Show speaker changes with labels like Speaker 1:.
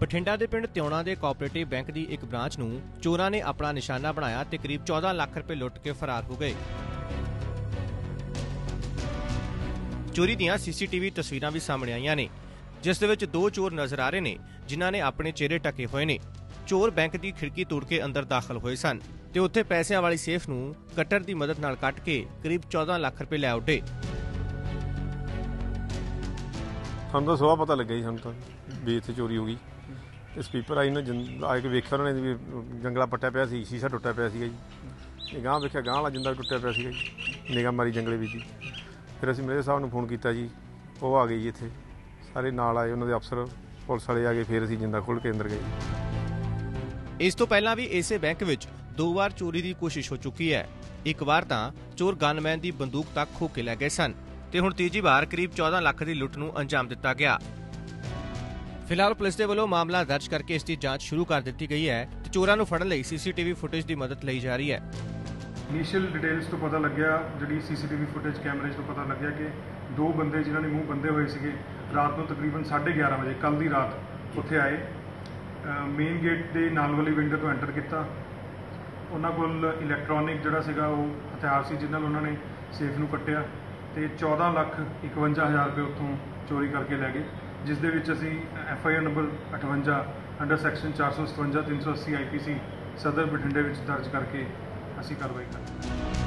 Speaker 1: ਬਠਿੰਡਾ ਦੇ ਪਿੰਡ ਤਿਉਣਾ ਦੇ ਕੋਆਪਰੇਟਿਵ ਬੈਂਕ ਦੀ ਇੱਕ ਬ੍ਰਾਂਚ ਨੂੰ ਚੋਰਾਂ ਨੇ ਆਪਣਾ ਨਿਸ਼ਾਨਾ ਬਣਾਇਆ ਤੇ ਕਰੀਬ 14 ਲੱਖ ਰੁਪਏ ਲੁੱਟ ਕੇ ਫਰਾਰ ਹੋ ਗਏ। ਚੋਰੀ ਦੀਆਂ ਸੀਸੀਟੀਵੀ ਤਸਵੀਰਾਂ ਵੀ ਸਾਹਮਣੇ ਆਈਆਂ ਨੇ, ਜਿਸ ਦੇ ਵਿੱਚ ਦੋ ਚੋਰ ਨਜ਼ਰ ਆ ਰਹੇ ਨੇ, ਜਿਨ੍ਹਾਂ ਨੇ ਆਪਣੇ ਚਿਹਰੇ ਢੱਕੇ ਹੋਏ ਨੇ। ਚੋਰ ਬੈਂਕ ਦੀ ਖਿੜਕੀ ਤੋੜ ਕੇ ਅੰਦਰ ਦਾਖਲ ਹੋਏ ਸਨ ਤੇ ਉੱਥੇ ਪੈਸਿਆਂ ਵਾਲੀ ਸੇਫ ਨੂੰ ਕਟਰ ਦੀ ਮਦਦ ਨਾਲ ਕੱਟ ਕੇ ਕਰੀਬ 14 ਲੱਖ ਰੁਪਏ ਲੈ ਉੱਡੇ।
Speaker 2: ਸਾਨੂੰ ਤਾਂ ਸੁਬਾਹ ਪਤਾ ਲੱਗਿਆ ਜੀ, ਸਾਨੂੰ ਤਾਂ ਵੀ ਇੱਥੇ ਚੋਰੀ ਹੋ ਗਈ। ਤੇ ਸਪੀਪਰ ਆਈ ਨਾ ਜਨ- ਆ ਕੇ ਵੇਖਿਆ ਉਹਨਾਂ ਨੇ ਵੀ ਜੰਗਲਾ ਪੱਟਿਆ ਪਿਆ ਸੀ, ਸ਼ੀਸ਼ਾ ਟੁੱਟਿਆ ਪਿਆ ਸੀਗਾ ਜੀ। ਇਹ ਗਾਂ ਵੇਖਿਆ ਗਾਂ ਵਾਲਾ ਜਿੰਦਾ ਵੀ ਟੁੱਟਿਆ ਪਿਆ ਸੀਗਾ ਜੀ ਨਿਗਾਹ ਮਾਰੀ ਜੰਗਲੇ ਵਿੱਚ ਜੀ। ਫਿਰ ਅਸੀਂ ਮੇਰੇ ਸਾਹਿਬ ਨੂੰ ਫੋਨ ਕੀਤਾ ਜੀ, ਉਹ ਆ ਗਏ ਜੀ ਇੱਥੇ। ਸਾਰੇ ਨਾਲ ਆਏ ਉਹਨਾਂ ਦੇ ਅਫਸਰ, ਪੁਲਿਸ ਵਾਲੇ ਆ ਗਏ, ਫਿਰ ਅਸੀਂ ਜਿੰਦਾ ਖੋਲ ਕੇ ਅੰਦਰ ਗਏ।
Speaker 1: ਇਸ ਤੋਂ ਪਹਿਲਾਂ ਵੀ ਇਸੇ ਬੈਂਕ ਵਿੱਚ ਦੋ ਵਾਰ ਚੋਰੀ ਦੀ ਕੋਸ਼ਿਸ਼ ਹੋ ਚੁੱਕੀ ਹੈ। ਇੱਕ ਵਾਰ ਤਾਂ ਚੋਰ ਗਨਮੈਨ ਦੀ ਬੰਦੂਕ ਤੱਕ ਖੋਹ ਕੇ ਲੈ ਗਏ ਸਨ। ਤੇ ਹੁਣ ਤੀਜੀ ਵਾਰ ਕਰੀਬ 14 ਲੱਖ ਦੀ ਲੁੱਟ ਨੂੰ ਅੰਜਾਮ ਦਿੱਤਾ ਗਿਆ। ਫਿਲਹਾਲ ਪੁਲਿਸ ਦੇ ਵੱਲੋਂ ਮਾਮਲਾ ਦਰਜ ਕਰਕੇ ਇਸ ਦੀ ਜਾਂਚ ਸ਼ੁਰੂ ਕਰ ਦਿੱਤੀ ਗਈ ਹੈ ਤੇ ਚੋਰਾਂ ਨੂੰ ਫੜਨ ਲਈ ਸੀਸੀਟੀਵੀ ਫੁਟੇਜ ਦੀ ਮਦਦ ਲਈ ਜਾ ਰਹੀ ਹੈ।
Speaker 3: ਇਨੀਸ਼ੀਅਲ ਡਿਟੇਲਸ ਤੋਂ ਪਤਾ ਲੱਗਿਆ, ਜਿਹੜੀ ਸੀਸੀਟੀਵੀ ਫੁਟੇਜ ਕੈਮਰੇਜ਼ ਤੋਂ ਪਤਾ ਲੱਗਿਆ ਕਿ ਦੋ ਬੰਦੇ ਜਿਨ੍ਹਾਂ ਨੇ ਮੂੰਹ ਬੰਦੇ ਹੋਏ ਸੀਗੇ, ਰਾਤ ਨੂੰ ਤਕਰੀਬਨ 11:30 ਵਜੇ ਕੱਲ ਦੀ ਰਾਤ ਉੱਥੇ ਆਏ। ਮੇਨ ਗੇਟ ਦੇ ਨਾਲ ਵਾਲੀ ਵਿੰਡੋ ਤੋਂ ਐਂਟਰ ਕੀਤਾ। ਉਹਨਾਂ ਕੋਲ ਇਲੈਕਟ੍ਰੋਨਿਕ ਜਿਹੜਾ ਸੀਗਾ, ਉਹ ਹਥਿਆਰ ਸੀ ਜਿਨ੍ਹਾਂ ਨਾਲ ਉਹਨਾਂ ਨੇ ਸੇਫ ਨੂੰ ਕੱਟਿਆ। ਤੇ 14 ਲੱਖ 51000 ਰੁਪਏ ਉੱਥੋਂ ਚੋਰੀ ਕਰਕੇ ਲੈ ਗਏ, ਜਿਸ ਦੇ ਵਿੱਚ ਅਸੀਂ F I R number 58 under section 457 380 IPC Sadar ਬਠਿੰਡੇ ਵਿੱਚ ਦਰਜ ਕਰਕੇ ਅਸੀਂ ਕਾਰਵਾਈ ਕਰ